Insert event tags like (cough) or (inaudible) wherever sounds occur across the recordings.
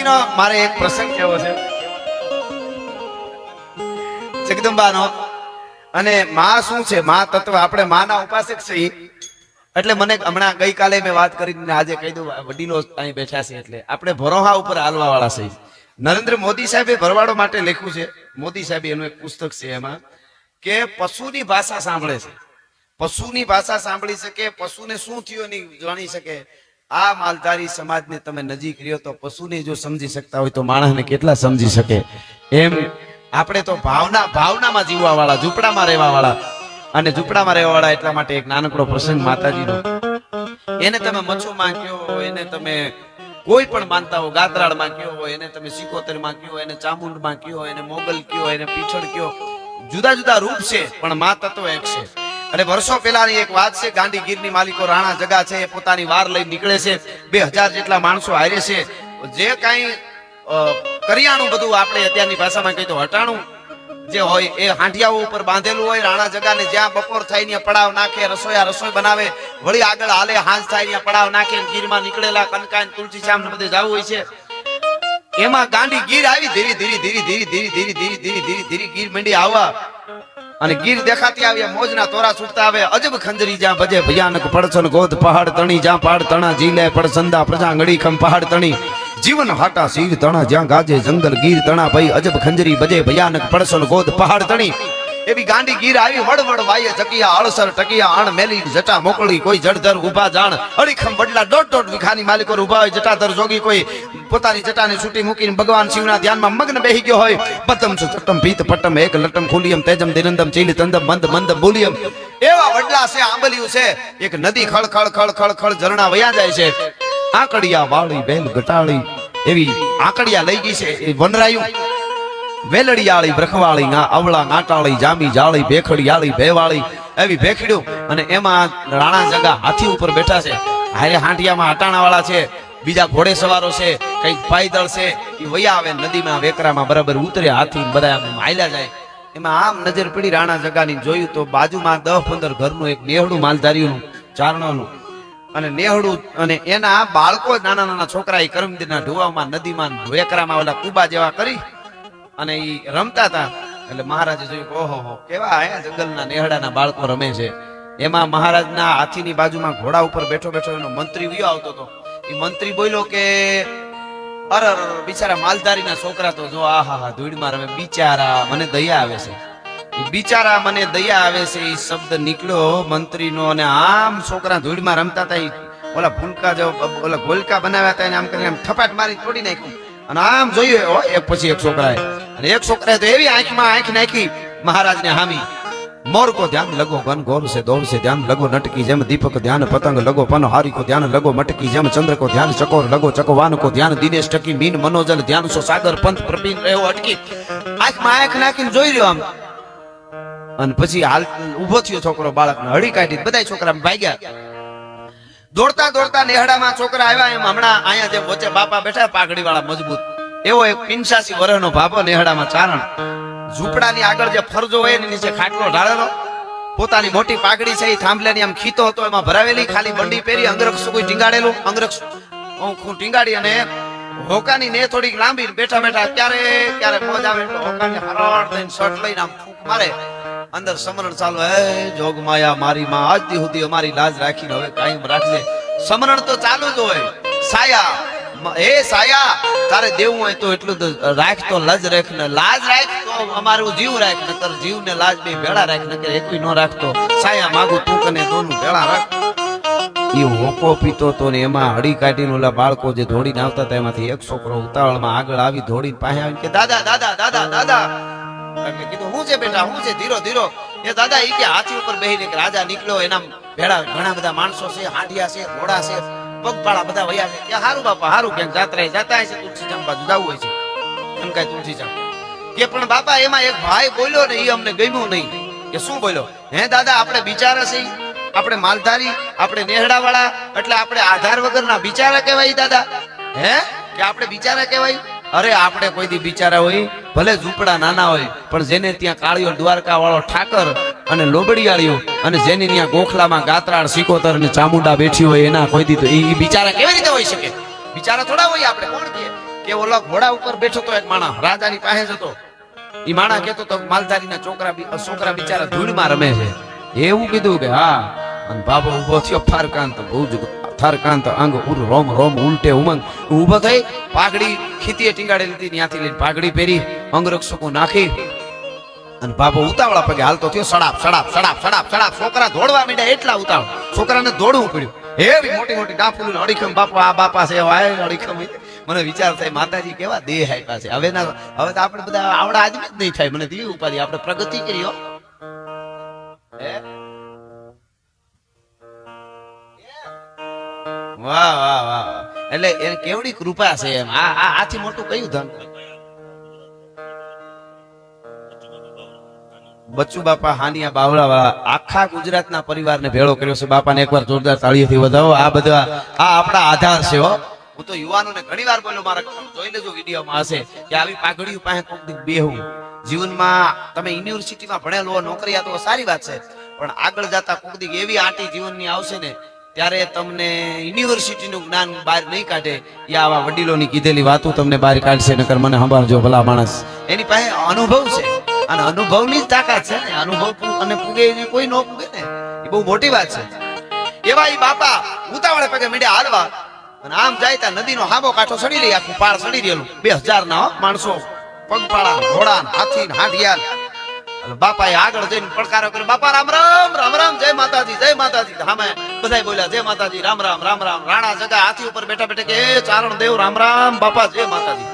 ભક્તિનો મારે એક પ્રસંગ કેવો છે? જગદંબાનો. અને માં શું છે? માં તત્વ આપણે માના ઉપાસક છીએ એટલે મને હમણાં ગઈકાલે મેં વાત કરીને આજે કહી દઉં વડીલો અહીં બેઠા છે એટલે. આપણે ભરોહા ઉપર હાલવા વાળા છીએ નરેન્દ્ર મોદી સાહેબે ભરવાડો માટે લખ્યું છે. મોદી સાહેબ એનું એક પુસ્તક છે એમાં, કે પશુની ભાષા સાંભળે છે. પશુની ભાષા સાંભળી શકે, પશુને શું થયું એની જાણી શકે. આ માલધારી સમાજને તમે નજીક રહ્યો તો પશુને જો સમજી શકતા હોય તો માણસને કેટલા સમજી શકે? એમ આપણે તો ભાવના, ભાવનામાં જીવવા વાળા ઝૂંપડામાં રહેવા વાળા અને ઝૂંપડામાં રહેવા વાળા એટલા માટે એક નાનકડો પ્રસંગ માતાજીનો. એને તમે મચ્છો માંગ્યો એને તમે કોઈ પણ માનતા હોય ગાતરાળ માંગ્યો હોય, એને તમે સિકોતર માંગ્યો એને ચામુંડ માંગ્યો એને મોગલ કયો એને પીછળ કયો જુદા જુદા રૂપ છે, પણ મા તત્વ એક છે. અને વર્ષો પહેલાની એક વાત છે ગાંધી ગીરની માલિકો રાણા જગા છે, એ પોતાની વાર લઈ નીકળે છે, બે હજાર જેટલા માણસો હારે છે. જે કાંઈ કરિયાણું બધું આપણે અત્યારની ભાષામાં કહીએ તો હટાણું જે હોય એ હાંઠિયાઓ ઉપર બાંધેલું હોય, રાણા જગાને જ્યાં બપોર થાય ત્યાં પડાવ નાખે, રસોયા રસોઈ બનાવે, વળી આગળ હાલે હાંસ થાય ત્યાં પડાવ નાખે, ગીરમાં નીકળેલા કનકાન તુલસી શ્યામ ને બધે જવું હોય છે. એમાં ગાંડી ગીર આવી, ધીરે ધીરે ધીરે ધીરે ધીરે ધીરે ધીરે ધીરે ધીરે ધીરે ગીર મંડી આવવા અને ગીર દેખાતી આવે, મોજના તોરા છૂટતા આવે, અજબ ખંજરી જ્યાં ભજે, ભયાનક પડછન ગોધ, પહાડ તણી, જ્યાં પહાડ તણા જીલે પડસંદા પ્રજા ખમ પહાડ તણી. જીવન હાટા સીર તણા, જ્યાં ગાજે જંગલ ગીર તણા, ભઈ અજબ ખંજરી ભજે, ભયાનક પડછન ગોધ, પહાડ તણી. એવી ગાંડી ગીર આવી વડવડ વડ વાય ચકિયા અળસર ટકિયા આણ મેલી, જટા મોકળી, કોઈ જડધર ઊભા જાણ. અડીખમ વડલા દોઢ દોઢ વિખાની માલિકો ઊભા હોય, જટાધર જોગી કોઈ પોતાની જટાને છૂટી મૂકીને ભગવાન શિવના ધ્યાનમાં મગ્ન બેહી ગયો હોય. પતમ ચટમ ભીત પટમ એક લટમ ખુલિયમ તેજમ દિનંદમ ચીલી તંદમ મંદ મંદ બોલિયમ. એવા વડલા છે, આંબલિયું છે. એક નદી ખળ ખળ ખળ ખળ ખળ ઝરણા વયા જાય છે. આકડિયા વાળી બેન ઘટાળી એવી આકડિયા લઈ ગઈ છે, એ વનરાયું. વેલડિયાળી બ્રખવાળી અવળા, નાટાળી, જામી, જાળી, ભેખડિયાળી, ભેવાળી એવી ભેખડ્યું અને એમાં રાણા જગા હાથી ઉપર બેઠા છે. હારે હાંડિયામાં હટાણા વાળા છે. બીજા ઘોડે સવારો છે. કંઈક પાયદળ છે. એ વયા આવે નદીમાં, વેકરામાં બરાબર ઉતરે હાથી બધા આમ હાલ્યા જાય. એમાં આમ નજર પડી રાણા જગાની જોયું તો બાજુમાં દસ પંદર ઘરનું એક નેહડું માલધારીનું, ચારણોનું. અને નેહડું અને એના બાળકો નાના નાના છોકરા એ કરમદીના ઢોવામાં, નદીમાં વેકરામાં ઓલા કુબા જેવા કરી અને એ રમતા હતા એટલે મહારાજે જોયું ઓહો હો કેવા આયા જંગલના નેહડાના બાળકો રમે છે. એમાં મહારાજના હાથીની બાજુમાં ઘોડા ઉપર બેઠો બેઠો એનો મંત્રી વિયો આવતો હતો એ મંત્રી બોલ્યો કે અર બિચારા માલધારીના છોકરા તો જો આહા હા ધૂળમાં રમે. બિચારા મને દયા આવે છે. બિચારા મને દયા આવે છે એ શબ્દ નીકળ્યો મંત્રીનો અને આમ છોકરા ધૂળમાં રમતા હતા ઓલા ફૂલકા જો ઓલા ગોલકા બનાવ્યા હતા એને આમ કરીને આમ થપાટ મારી તોડી નાખ્યું. અને આમ જોયું હો, એક પછી એક છોકરાએ. અને એક છોકરાએ તો એવી આંખમાં આંખ નાખી, મહારાજને હામી. મોર કો ધ્યાન લગો ઘન ઘોર સે દોર સે ધ્યાન લગો નટકી જેમ, દીપક ધ્યાન, પતંગ લગો પન હારી કો ધ્યાન લગો મટકી જેમ ચંદ્ર કો ધ્યાન, ચકોર લગો ચકવાન કો ધ્યાન, દિનેશ ટકી મીન મનોજલ ધ્યાન, સો સાગર પંથ પ્રપીન રહ્યો અટકી. આંખમાં આંખ નાખીને જોઈ રહ્યો આમ. અને પછી હાલ ઊભો થયો છોકરો બાળકને, હળી કાઢી બધા છોકરા ભાગ્યા. દોડતા દોડતા નેહડામાં છોકરા આવ્યા એમ, હમણાં અહીંયા જે વચ્ચે બાપા બેઠા પાઘડી વાળા મજબૂત. એવો એક પિંચાસી વર્ષનો ભાભો નેહડામાં ચારણ. ઝૂંપડાની આગળ જે ફરજો હોય એની નીચે ખાટલો ઢાળેલો. પોતાની મોટી પાઘડી છે, એ થાંભલાની આમ ખીતો હતો, એમાં ભરાવેલી, ખાલી બંડી પહેરી અંગરક્ષ કોઈ ટીંગાડેલું? અંગરક્ષ. હું ટીંગાડી અને હોકાની ને થોડીક લાંબી બેઠા બેઠા ક્યારે ક્યારે મોજ આવે હોકાની હરડ દઈને શર્ટ લઈને આમ ફૂંક મારે. અંદર સમરણ ચાલુ હે જોગ માયા, મારી માં, આજ સુધી અમારી લાજ રાખીને હવે કાયમ રાખજે. સમરણ તો ચાલુ જ હોય. સાયા. હે સાયા, તારે દેવું હોય તો એટલું રાખ તો લજ રાખ ને લાજ રાખ તો અમારું જીવ રાખ, નકર જીવ ને લાજ બે ભેળા રાખ, નકર એકવી નો રાખતો સાયા, માગું તું કને દોનું ભેળા રાખ. એ હોકો પીતો તો ને એમાં હળી કાઢીને ઓલા બાળકો જે દોડીને આવતા હતા, એમાંથી એક છોકરો ઉતાવળમાં આગળ આવી દોડીને પાસે આવી કે, દાદા દાદા દાદા દાદા. એટલે કીધું, હું છે બેટા, હું છે? ધીરો ધીરો. એ દાદા એ કે હાથી ઉપર બેહીને રાજા નીકળ્યો એના ભેળા ઘણા બધા માણસો છે, હાંડિયા છે, ઘોડા છે. પગપાળા બધા વયા છે કે હારું બાપા, હારું કે જાત્રા જતા છે, તુલસી જામ બાજુ જવું હોય છે. એમ કાંઈ તુલસી જામ કે પણ બાપા, એમાં એક ભાઈ બોલ્યો ને એ અમને ગમ્યું નહીં. કે શું બોલ્યો? હે દાદા, આપણે બિચારા છે આપણે માલધારી, આપણે નેહડા વાળા એટલે આપણે આધાર વગરના બિચારા કહેવાય દાદા. હે? કે આપણે બિચારા કહેવાય? અરે, આપણે કોઈ દી બિચારા હોય, ભલે ઝૂંપડા નાના હોય, પણ જેને ત્યાં કાળિયો દ્વારકા વાળો ઠાકર અને લોબડિયાળીઓ અને જેની ત્યાં ગોખલામાં ગાત્રાળ, સિકોતર અને ચામુંડા બેઠી હોય એના કોઈ દીધું ઈ બિચારા કેવી રીતે હોઈ શકે? બિચારા થોડા હોય આપણે, કોણ કે? કે ઓલા ઘોડા ઉપર બેઠો તો એક માણસ રાજાની પાસે જતો. એ માણા કેતો તો માલધારીના છોકરા છોકરા બિચારા ધૂળમાં રમે છે. એવું કીધું કે હા. અને બાબો ઊભો થયો, ફારકાંત જ થારકાંત અંગ ઉર રોમ રોમ, ઉલટે ઉમંગ. ઊભો થઈ, પાઘડી ખીતીએ ટીંગાડેલી હતી ત્યાંથી લઈને પાઘડી પહેરી અંગરક્ષકો નાખી. અને બાપો ઉતાવળા પગે હાલતો થયો, સડાપ સડાપ સડાપ સડાપ સડાપ. છોકરા દોડવા માંડ્યા એટલા ઉતાવળ. છોકરાને દોડવું પડ્યું. એવી મોટી મોટી ડાફુલ અડીખમ બાપા, આ બાપા છે એવા આય અડીખમ મને વિચાર થાય, માતાજી કેવા દેહ આપ્યા છે. હવે ના, હવે તો આપણે બધા આવડા આદમી જ નહીં થાય. મને દીવી ઉપાધિ, આપણે પ્રગતિ કરી, હો. વાહ વાહ વાહ. એટલે એ કેવડી કૃપા છે એમ. આ- આથી મોટું કયું ધન? બચ્ચુ બાપા હાનિયા બાવળા વાળા આખા ગુજરાતના પરિવારને ભેળો કર્યો છે. બાપાને એકવાર જોરદાર તાળીઓથી વધાવો. આ બધા આ આપણા આધાર છે, હો. હું તો યુવાનોને ઘણી વાર બોલ્યો મારા જોઈ લેજો વિડીયોમાં હશે કે આવી પાઘડીઓ પાસે કોઈક બેહું. જીવનમાં તમે યુનિવર્સિટીમાં ભણેલો નોકરી નોકરી તો સારી વાત છે. પણ આગળ જતા કોઈક એવી આટી જીવનની આવશે ને, ત્યારે તમને યુનિવર્સિટીનું જ્ઞાન બહાર નહીં કાઢે. એ આવા વડીલોની કીધેલી વાતો તમને બહાર કાઢશે, નકર મને સંભાળજો ભલા માણસ. એની પાસે અનુભવ છે. અને અનુભવની જ તાકાત છે ને? અનુભવ અને પૂગે એને કોઈ ન પૂગે ને? એ બહુ મોટી વાત છે. એવા એ બાપા ઉતાવળે પગે મીડિયા હાલવા. અને આમ જાય ત્યાં નદીનો હાબો કાંઠો સડી રહી આખું પાર સડી રહેલું. બે હજાર ના માણસો. પગપાળા ઘોડા હાથી હાંડિયા બાપા એ આગળ જઈને પડકારો કર્યો. બાપા રામ રામ રામ રામ જય માતાજી જય માતાજી. હામે બધાય બોલ્યા જય માતાજી રામ રામ રામ રામ. રાણા જગા હાથી ઉપર બેઠા બેઠા કે ચારણ દેવ રામ રામ બાપા જય માતાજી.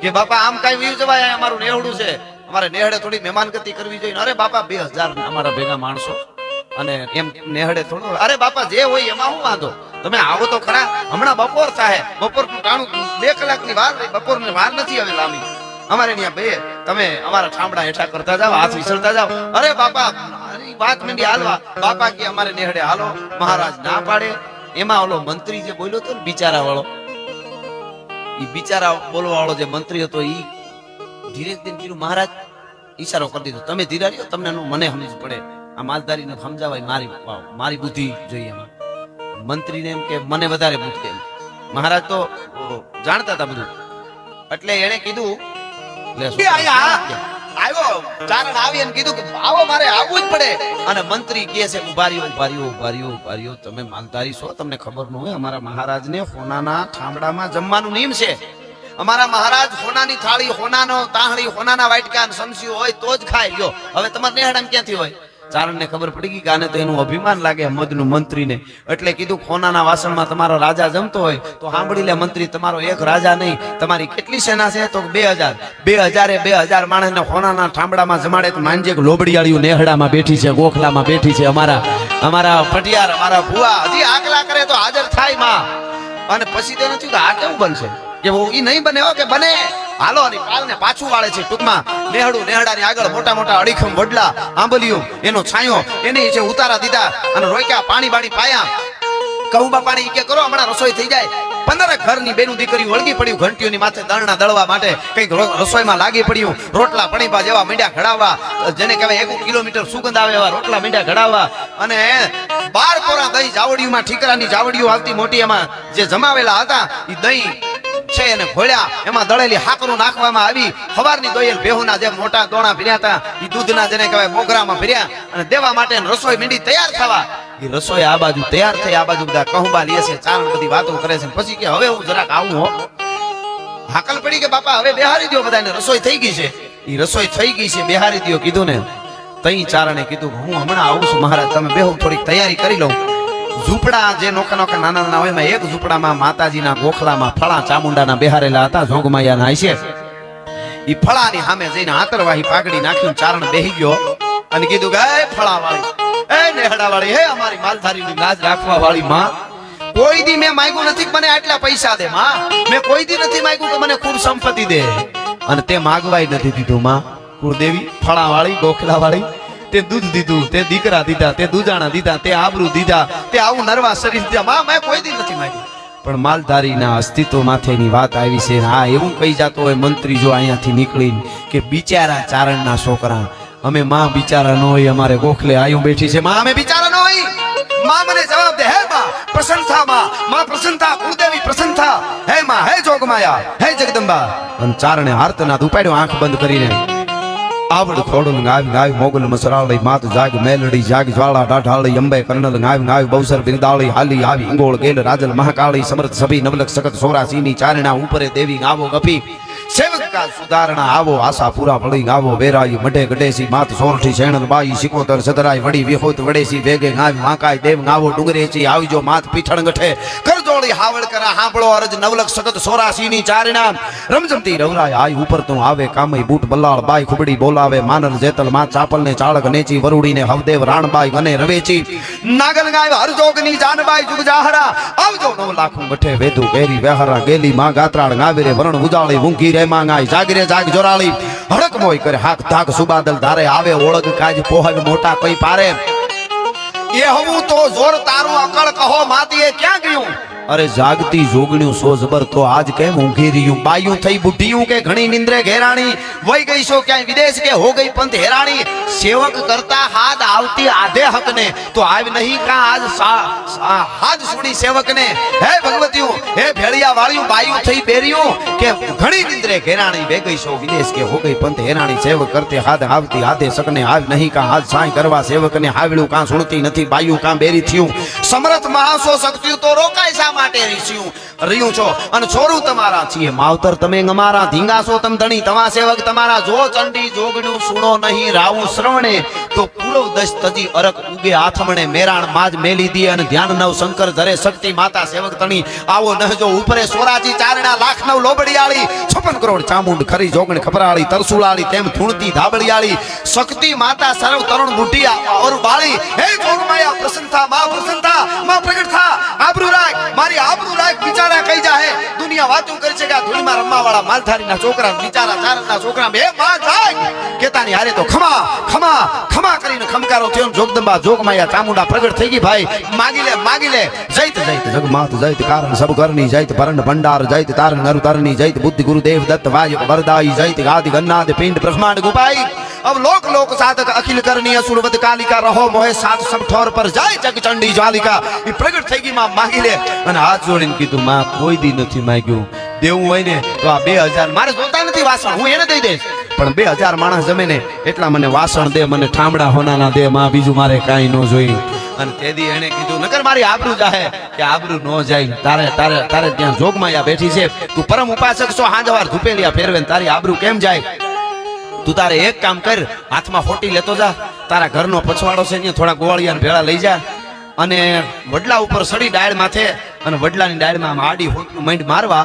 કે બાપા આમ કઈ વીવ જવાય અમારું નેવડું છે. અમારે નેહડે થોડી મહેમાનગતિ કરવી જોઈએ. અરે બાપા બે હજાર અમારા ભેગા માણસો. અને એમ નેહડે થોડું અરે બાપા જે હોય એમાં હું વાંધો. તમે આવો તો ખરા. હમણાં બપોર થાય બપોર ટાણું બે કલાકની વાર બપોરની વાર નથી હવે લાંબી. અમારે ત્યાં બે. તમે અમારા ઠામડા હેઠા કરતા જાઓ હાથ વિસરતા જાઓ. અરે બાપા વાત મંડી હાલવા. બાપા કે અમારે નેહડે હાલો મહારાજ ના પાડે. એમાં ઓલો મંત્રી જે બોલ્યો હતો ને બિચારા વાળો ઈ બિચારા બોલવા વાળો જે મંત્રી હતો ઈ ધીરે ધીરે કીધું મહારાજ ઈશારો કરી દીધો. તમે ધીરા રહ્યો તમને મને સમજ પડે. આ માલધારીને સમજાવાય મારી મારી બુદ્ધિ જોઈએ એમાં. મંત્રીને એમ કે મને વધારે બુદ્ધિ એમ. મહારાજ તો જાણતા હતા બધું. એટલે એણે કીધું. આવ્યો. ચારણ આવી અને કીધું કે આવો મારે આવવું જ પડે. અને મંત્રી કહે છે ઊભા રહ્યો ઊભા રહ્યો ઊભા રહ્યો ઊભા રહ્યો તમે માલધારી છો તમને ખબર ન હોય અમારા મહારાજને હોનાના ખામડામાં જમવાનું નિયમ છે. અમારા મહારાજ હોનાની થાળી, હોનાનો તાહણી હોનાના વાટકા સમસ્યું હોય તો જ ખાય ગયો હવે તમારે નેહડામ ક્યાંથી હોય? ચારણને ખબર પડી ગઈ આને તો એનું અભિમાન લાગે મદનું મંત્રીને. એટલે કીધું ખોનાના વાસણમાં તમારો રાજા જમતો હોય તો સાંભળી લે મંત્રી, તમારો એક રાજા નહીં, તમારી કેટલી સેના છે? તો બે હજાર. બે હજારે બે હજાર માણસને ખોનાના ઠામડામાં જમાડે તો માનજે કે લોબડિયાળીઓ નેહડામાં બેઠી છે, ગોખલામાં બેઠી છે, અમારા અમારા પટિયાર, અમારા ભુવા. હજી આગલા કરે તો હાજર થાયમાં. અને પછી તે નથી કે આ કેવું બનશે? કે નહીં બને હો હાલો પાલને પાછું વાળે છે ટૂંકમાં. નેહડું નેહડાની આગળ મોટા મોટા અડીખમ વડલા, આંબલિયું, એનો છાંયો, એને જે ઉતારા દીધા અને રોક્યા, પાણી બાણી પાયા. કહું પાણી કે કરો, હમણાં રસોઈ થઈ જાય. પંદર ઘરની બેનું દીકરી વળગી પડ્યું ઘંટીઓની માથે દળના દળવા માટે. કંઈક રસોઈમાં લાગી પડ્યું. રોટલા પણીપા જેવા મીંડા ઘડાવવા. જેને કહેવાય એક કિલોમીટર સુગંધ આવે એવા રોટલા મીંડા ઘડાવવા. અને બાર કોરા દહીં જાવડીઓમાં ઠીકરાની જાવડીઓ આવતી મોટી એમાં જે જમાવેલા હતા એ દહીં છે એને ઘોળ્યા. એમાં દળેલી હાકરું નાખવામાં આવી. હવારની દોયલ બેહુના જે મોટા દોણા ભર્યા હતા. એ દૂધના જેને કહેવાય મોગરામાં ભર્યા. અને દેવા માટે રસોઈ મીંડી તૈયાર થવા. એ રસોઈ આ બાજુ તૈયાર થઈ, આ બાજુ બધા કહુંબા લે છે, ચારણ બધી વાતો કરે છે. પછી કે હવે હું જરાક આવું હો. હાકલ પડી કે બાપા, હવે બેહારી દો બધાને, રસોઈ થઈ ગઈ છે. એ રસોઈ થઈ ગઈ છે, બેહારી દો કીધું ને. તઈ ચારણે કીધું હું હમણાં આવું છું મહારાજ, તમે બેહો, થોડીક તૈયારી કરી લઉં. ઝૂંપડા જે નોખા નોખા નાના નાના હોય એક ઝૂંપડામાં માતાજીના ગોખલામાં ફળા ચામુંડાના બેહારેલા હતા જોગમાયાના હશે એ ફળાની સામે જઈને આતરવાહી પાઘડી નાખ્યું, ચારણ બેહી ગયો અને કીધું કે, એ ફળા વાળી એ નેહડા વાળી હે અમારી માલધારીની લાજ રાખવા વાળી માં, કોઈ દી મેં માંગ્યું નથી મને આટલા પૈસા દે માં, મેં કોઈ દી નથી માંગ્યું કે મને ખૂબ સંપત્તિ દે. અને તે માગવાય નથી દીધું માં, કુળદેવી ફળા વાળી ગોખલા વાળી તે દૂધ દીધું, તે દીકરા દીધા, તે દૂધાણા દીધા, તે આબરૂ દીધા, તે આવું નરવા શરીર દીધા. માં કોઈ દી નથી માંગ્યું પણ માલધારીના અસ્તિત્વ માથેની વાત આવી છે હા એવું કહી જતો હોય મંત્રી જો અહીંયાથી નીકળીને કે બિચારા ચારણના છોકરા, અમે માં બિચારા ન હોય, અમારે ગોખલે આયુ બેઠી છે. માં, અમે બિચારા ન હોય. માં, મને જવાબ દે. હે માં, પ્રસન્નતા માં. માં, પ્રસન્નતા, કુળદેવી પ્રસન્નતા. હે માં, હે જોગમાયા. હે જગદંબા. અને ચારણે હાર્તનાથ ઉપાડ્યો, આંખ બંધ કરીને આવડ ખોડલ ગાવ ગાવ મોગલ મસરાળી, માત જાગ મેલડી, જાગ જ્વાળા, ડાઢાળી, અંબે કર્ણલ ગાવ ગાવ બૌસર બિંદાળી હાલી આવી અંગોળ ગેલ રાજલ મહાકાળી, સમર્થ સભી નવલક સખત સોરાસીની ચારણા ઉપરે દેવી ગાવો ગપી સેવકા સુધારણા આવો, આશા પૂરા વળી ગાવો વેરાયું મઢે ગડેસી, માત સોરઠી, શેણલ બાઈ સિકોતર સદરાય વડી વિહોત, વડેસી, વેગે ગાવ માકાય દેવ ગાવો, ડુંગરેચી, આવજો, માત પીઠણ ગઠે. કરજોળી હાવળ કરા, હાંભળો અરજ નવલખ સતત સોરાસી ની ચારણા. રમજમતી રવરાય આય ઉપર તું આવે કામઈ બૂટ બલ્લાળ બાઈ ખુબડી બોલાવે માનર જેતલમાં ચાપલ ને ચાળક નેચી, વરુડીને હવદેવ રાણબાઈ અને રવેચી. નાગલ ગાય હરજોગની જાનબાઈ જુગ જાહરા આવજો નવ લાખું ગઠે વેધુ કેરી વેહરા, ગેલી માં ગાત્રાળ ગાવીરે વરણ ઉજાળી, ઊંઘી રે માં ગાય, જાગરે જાગ જોરાળી. હડક મોય કરે હાક ધાક સુબાદલ ધારે, આવે ઓળગ કાજ પોહગ મોટા કઈ પારે. એ હવું તો જોર તારું અકળ કહો માતીએ ક્યાં ગયું? અરે જાગતી જોગણ્યું સો જબર તો આજ કેમ ઊંઘી રહ્યું? બાયું થઈ બુઢિયું કે ઘણી નિંદ્રે ઘેરાણી? વહી ગઈ છો ક્યાંય વિદેશ કે હો ગઈ પંથ હેરાણી? સેવક કરતા હાથ આવતી આધે હકને. તો આવ નહીં કા આજ સા- સા- હાથ સુડી સેવકને? હે ભગવતીયું હે ભેળિયા વાળ્યું બાયું થઈ બેર્યું કે ઘણી નિંદ્રે ઘેરાણી? વે ગઈ છો વિદેશ કે હો ગઈ પંથ હેરાણી? સેવક કરતી હાથ આવતી આધે સકને. આવ નહીં કા હાથ સાંઈ કરવા સેવકને? હાવડ્યું કાં સુણતી નથી, બાયું કાં બેરી થયું? સમરથ મહાસો શક્તિયું તો રોકાય શા માટે રીસ્યું. રહ્યું છો. અને છોરું તમારા છીએ. માવતર તમે અમારા ધીંગા છો તમ ધણી. તમા સેવક તમારા જો ચંડી જોગડું સુણો નહીં. રાવું શ્રવણે તો પૂરવ દશ અરક ઉગે આથમણે મેરાણ માજ મેલી દી અને ધ્યાન નવ શંકર ધરે શક્તિ માતા સેવક તણી. આવો નહજો ઉપરે સોરાજી ચારણા લાખ નવ લોબડિયાળી. છપ્પન કરોડ ચામુંડ ખરી જોગણ ખપરાળી તરસુલાળી, તેમ ધૂણતી ધાબળિયાળી. શક્તિ માતા સર્વ તરુણ બુઢી ઓર બાળી. હે જોગમાયા પ્રસન્નતા, મા પ્રસન્નતા, મા પ્રગટ થા. આબરૂ રાખ, મારી આબરૂ રાખ, બિચારા કઈ જાહે. દુનિયા વાતું કરી છે કે આ ધૂળમાં રમવા વાળા માલધારીના છોકરા બિચારા ચારણના છોકરા બે માં થાય કેતાની હારે તો ખમા ખમા ખમા. કરીને ખમકારો થયો ને જોગદંબા જોગમાયા ચામુંડા પ્રગટ થઈ ગઈ ભાઈ માગી લે માગી લે જૈત જૈત જગમાત જૈત કારણ સબ કરની જૈત પરણ ભંડાર જૈત તાર નરુ તરની જૈત બુદ્ધિ ગુરુદેવ દત્ત વાય વરદાઈ જૈત ગાદિ ગન્નાદ પિંડ બ્રહ્માંડ ગુપાઈ अब लोक लोक साधक अखिल करनी असुर वद कालिका रहो मोहे सात सब ठोर पर જાય જગ ચંડી જ્વાલિકા એ પ્રગટ થઈ ગઈ માં માગી લે અને હાથ જોડીને કીધું માં કોઈ દી નથી માંગ્યું દેવું હોય ને તો આ બે હજાર મારે જોતા નથી વાસણ હું એને દઈ દઈશ પણ બે હજાર માણસ જમે ને એટલા મને વાસણ દે, મને ઠામડા, હોનાના દે, માં બીજું મારે કાંઈ ન જોઈ અને તેદી એને કીધું, નકર મારી આબરૂ જાહે, કે આબરૂ ન જાય. તારે તારે તારે ત્યાં જોગમાયા બેઠી છે. તું પરમ ઉપાસક છો, હાંજવાર ધૂપેલિયા ફેરવે તારી આબરૂ કેમ જાય? તું તારે એક કામ કર, હાથમાં ફોટી લેતો જા. તારા ઘરનો પછવાડો છે અહીંયા થોડા ગોવાળિયા ભેળા લઈ જા. અને વડલા ઉપર સડી ડાળ માથે, અને વડલાની ડાળમાં આડી હોટ માંડ મારવા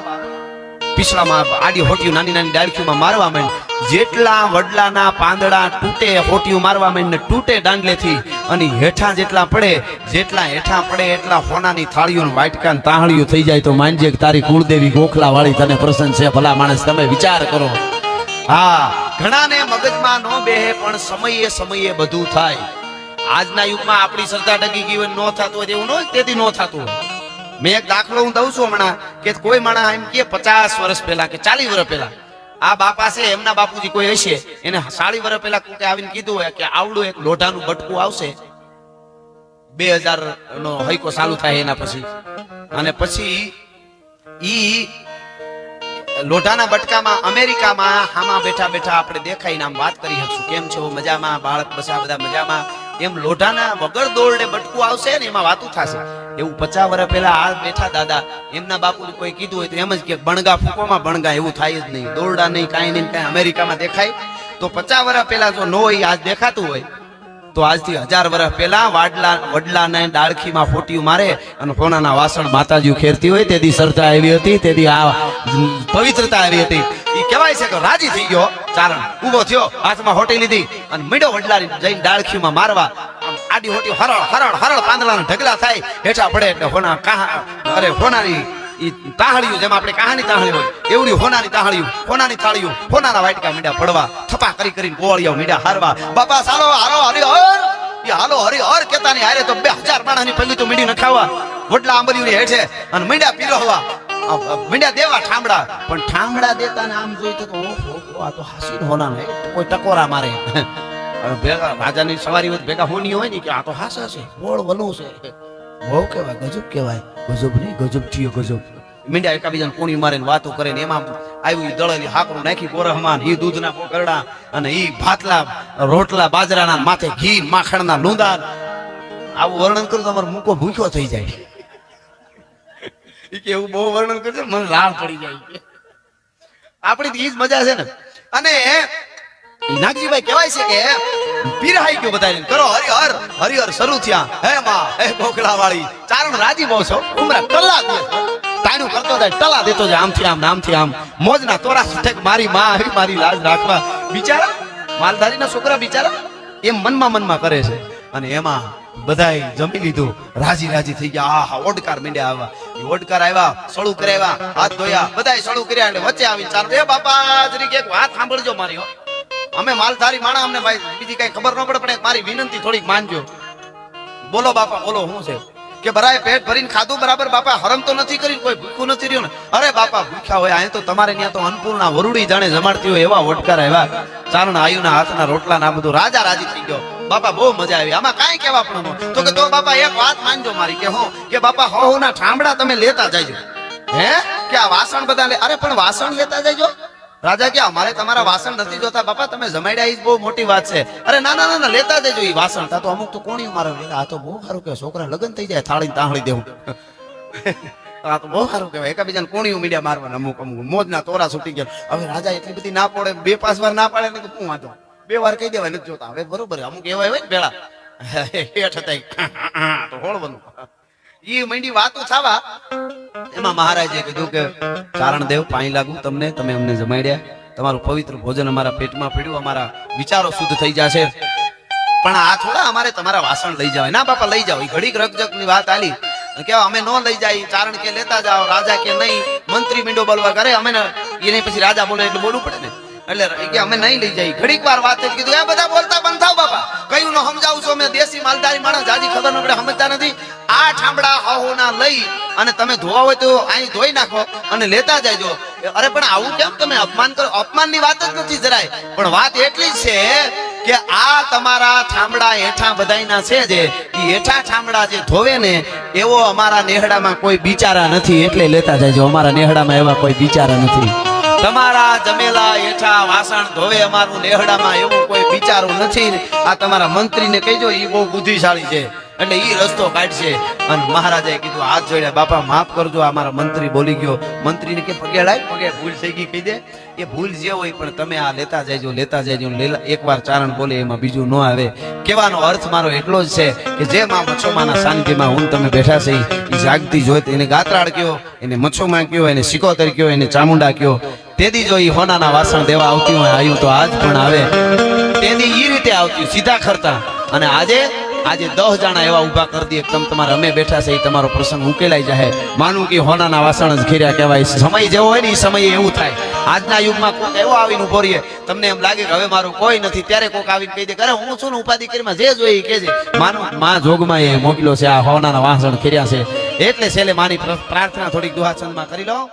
પીછળામાં આડી હોટિયું નાની નાની ડાળખીમાં મારવા માંડ. જેટલા વડલાના પાંદડા તૂટે, હોટિયું મારવા માંડ ને તૂટે દાંડલેથી. અને હેઠા જેટલા પડે, જેટલા હેઠા પડે, એટલા હોનાની થાળીઓ વાટકા તાહળીઓ થઈ જાય તો માનજે તારી કુળદેવી ગોખલા વાળી તને પ્રસન્ન છે. ભલા માણસ, તમે વિચાર કરો. હા, ઘણાને મગજમાં ન બેહે, પણ સમયે સમયે બધું થાય. આજના યુગમાં આપણી શ્રદ્ધા ટકી ગઈ ન થતું હોય તેવું ન તેથી ન થતું હોય. મેં એક દાખલો હું દઉં છું હમણાં, કે કોઈ માણસ એમ કે પચાસ વર્ષ પહેલા કે ચાલીસ વર્ષ પહેલા, આ બાપા છે, એમના બાપુજી કોઈ હશે? એને સાડી વર્ષ પહેલા કોકે આવીને કીધું હોય કે આવડું એક લોઢાનું બટકું આવશે. બે હજાર નો હૈકો ચાલુ થાય એના પછી. અને પછી ઈ લોઢાના બટકામાં અમેરિકામાં હામાં બેઠા બેઠા આપણે દેખાઈને આમ વાત કરી શકશું. કેમ છો? મજામાં? બાળક બસા બધા મજામાં? એમ લોઢાના વગર દોરડે બટકું આવશે ને એમાં વાતું થશે. એવું પચાસ વર્ષ પહેલા આ બેઠા દાદા, એમના બાપુ કોઈ કીધું હોય તો એમ જ કે બણગા ફૂકોમાં બણગા એવું થાય જ નહીં. દોરડા નહીં, કાંઈ નહીં, કાંઈ અમેરિકામાં દેખાય. તો પચાસ વર્ષ પહેલા જો ન હોય આજ દેખાતું હોય, તો આજથી હજાર વર્ષ પહેલા વાડલા, વડલાને ડાળખીમાં ફોટિયું મારે અને સોનાના વાસણ માતાજી ખેરતી હોય, તેથી શ્રદ્ધા આવી હતી, તેથી આ પવિત્રતા આવી હતી. એ કહેવાય છે કે રાજી થઈ ગયો. ચારણ, ઊભો થયો, હાથમાં હોટી લીધી અને મીડો વડલાની જઈને ડાળખીમાં મારવા આડી હોટી હરળ હરળ હરળ પાંદડાના ઢગલા થાય. હેઠા પડે એટલે હોના કાહા, અરે હોનાની ઈ તાહળિયું જેમ આપણે કહાની તાહળી હોય, એવડી હોનાની તાહળિયું હોનાની તાળિયું હોનાના વાટકા મીડા પડવા થપા કરી કરીને ગોળિયા મીડા હારવા. બાપા સાલો હારો હરી હર! ઈ હાલો, હરી, હર કેતાની હારે તો બે હજાર માણસની પલ્લી તો મીડી નખાવા. વડલા આંબલીઓની હેઠે અને મીડા પીરવવા આ મીડા દેવા ઠામડા. પણ ઠામડા દેતા ને આમ જોઈ તો ઓહો, આ તો હાસી હોના કોઈ ટકોરા મારે. હવે ભેગા રાજાની સવારી વખત ભેગા હોની હોય ને કે આ તો હાસા છે બોળ વલું છે. બહુ કહેવાય ગજબ કહેવાય. ગજબ નહીં ગજબ થયો ગજબ. મીંડા એકાબીજાને કોણી મારે વાતો કરે ને એમાં આવ્યું દળેલી હાકરું નાખી ગોરહમાન ઈ દૂધના પોકરડા અને ઈ ભાતલા રોટલા બાજરાના માથે ઘી માખણના લૂંદા આવું વર્ણન કરું તો અમારો મૂકો ભૂખ્યો થઈ જાય. કે એવું બહુ વર્ણન કરજો મને લાળ પડી જાય. આપણી તો ઈ જ મજા છે ને. અને નાગજીભાઈ કહેવાય છે કે પીરાઈ ગયો બધાને કરો હરિહર હરિહર શરૂ થયા. હે માં, હે ગોખલા વાળી ચારણ રાજી બહુ છો ઉમરા ટલ્લા તાણું કરતો જાય, ટલા દેતો જાય. આમથી આમ નામથી આમ. મોજના તોરા ઠેક મારી માં આવી મારી લાજ રાખવા. બિચારા, માલધારીના છોકરા બિચારા એમ મનમાં મનમાં કરે છે. અને એમાં બધાય જમી લીધું. રાજી રાજી થઈ ગયા. આ હા ઓડકાર મીંડ્યા આવ્યા. ઓડકાર આવ્યા, સળું કરાવ્યા હાથ ધોયા. બધાય સળું કર્યા એટલે વચ્ચે આવી ચાલ એ બાપા, જરીક એક વાત સાંભળજો મારી અમે માલધારી માણા અમને ભાઈ, બીજી કઈ ખબર ન પડે, પણ મારી વિનંતી થોડીક માનજો. બોલો બાપા, બોલો, હું છે? કે બરાય પેટ ભરીને ખાધું બરાબર, બાપા, હરમ તો નથી કરી કોઈ ભૂખું નથી રહ્યું ને? અરે બાપા, ભૂખ્યા હોય અહીં તો તમારે ત્યાં તો અન્નપૂર્ણા વરુડી જાણે જમાડતી હોય એવા ઓટકાર આવ્યા. ચારણ આયુના હાથના રોટલા ના બધું રાજા રાજી થઈ ગયો. બાપા, બહુ મજા આવી. આમાં કાંઈ કહેવા પણ તો કે તો બાપા, એક વાત માનજો મારી, કે હું, કે બાપા હો ના ઠામડા તમે લેતા જાયજો. હે? કે આ વાસણ બધા લે? અરે, પણ વાસણ લેતા જજો રાજા કે અમારે તમારા વાસણ નથી જોતા. બાપા, તમે જમાડ્યા એ બહુ મોટી વાત છે. અરે ના ના ના લેતા દેજો એ વાસણ. તા તો અમુક તો કોણી મારે આ તો બહુ સારું કે છોકરા લગ્ન થઈ જાય થાળી તાહળી દેવું. આ તો બહુ સારું કહેવાય. એકબીજાને કોણી મીડિયા મારવાના અમુક અમુક. મોજના તોરા છૂટી ગયા. હવે રાજા એટલી બધી ના પડે. બે, પાંચ વાર ના પાડે ને શું વાંધો? બે વાર કહી દેવાય, નથી જોતા. હવે બરોબર, અમુક એવા હોય ને પેલા. (laughs) હેઠ હતા તો હોળવાનું ઈ મંડી વાતો છાવા એમાં મહારાજે કીધું કે, ચારણ દેવ, પાણી લાગુ તમને, તમે અમને જમાડ્યા. તમારું પવિત્ર ભોજન અમારા પેટમાં પડ્યું, અમારા વિચારો શુદ્ધ થઈ જશે. પણ આ થોડા અમારે તમારા વાસણ લઈ જવાય. ના બાપા, લઈ જાઓ. ઘડીક રકજકની વાત આલી. કેવા, અમે નો લઈ જાય, ચારણ કે લેતા જાઓ, રાજા કે નહીં, મંત્રી મીંડો બોલવા કરે, અમે એને પછી રાજા બોલે એટલે બોલવું પડે ને. એટલે અમે નહીં લઈ જાય ઘડીક વાર વાત કીધું, એ બધા બોલતા બંધ થાવ બાપા. કયું નો સમજાવું છો, અમે દેશી માલધારી માણસ, જાજી ખબર ન પડે, સમજતા નથી. આ ઠામડા હહોના લઈ અને તમે ધોવા હોય તો અહીં ધોઈ નાખો અને લેતા જાયજો અરે, પણ આવું કેમ તમે અપમાન કરો? અપમાનની વાત જ નથી જરાય. પણ વાત એટલી છે કે આ તમારા ઠામડા હેઠા બધાયના છે જે. એ હેઠા ઠામડા જે ધોવે ને, એવો અમારા નેહડામાં કોઈ બિચારા નથી, એટલે લેતા જાયજો અમારા નેહડામાં એવા કોઈ બિચારા નથી. તમારા જમેલા હેઠા વાસણ ધોવે અમારું નેહડામાં એવું કોઈ વિચારું નથી. આ તમારા મંત્રીને કહેજો એ બહુ બુદ્ધિશાળી છે. એટલે એ રસ્તો કાઢશે. અને મહારાજાએ કીધું, હાથ જોડ્યા, બાપા, માફ કરજો, આ મારા મંત્રી બોલી ગયો. મંત્રીને કે, પગે લાય, પગે ભૂલ થઈ ગઈ, કહી દે. એ ભૂલ જે હોય પણ તમે આ લેતા જજો લેતા જજો એકવાર ચારણ બોલે, એમાં બીજું ન આવે. કહેવાનો અર્થ મારો એટલો જ છે કે જે માં મચ્છોમાના શાંતિમાં હું તમે બેઠા છે એ જાગતી જોઈ એને ગાતરાડ કયો, એને મચ્છોમાં કયો, એને સિકોતર કયો, એને ચામુંડા કયો. તેથી જો ઈ હોનાના વાસણ દેવા આવતી હોય આવ્યું તો આજ પણ આવે. તેથી ઈ રીતે આવતી સીધા ખરતા. અને આજે આજે દસ જણા એવા ઊભા કરી દઈએ તમે તમારે અમે બેઠા છે એ તમારો પ્રસંગ ઉકેલાઈ જાય માનું કે હોનાના વાસણ જ ઘેર્યા કહેવાય. સમય જેવો હોય ને એ સમયે એવું થાય. આજના યુગમાં કોઈક એવો આવીને ઊભો રહીએ. તમને એમ લાગે કે હવે મારું કોઈ નથી, ત્યારે કોઈક આવીને કહી દે કરે હું છું ને ઉપાધિ કરીમાં, જે જોઈએ એ કહેજે માનું, મા જોગમાં એ મોકલ્યો છે, આ હોનાના વાસણ ખેર્યા છે. એટલે છેલ્લે પ્ર- પ્રાર્થના થોડીક દુહાચંદમાં કરી લો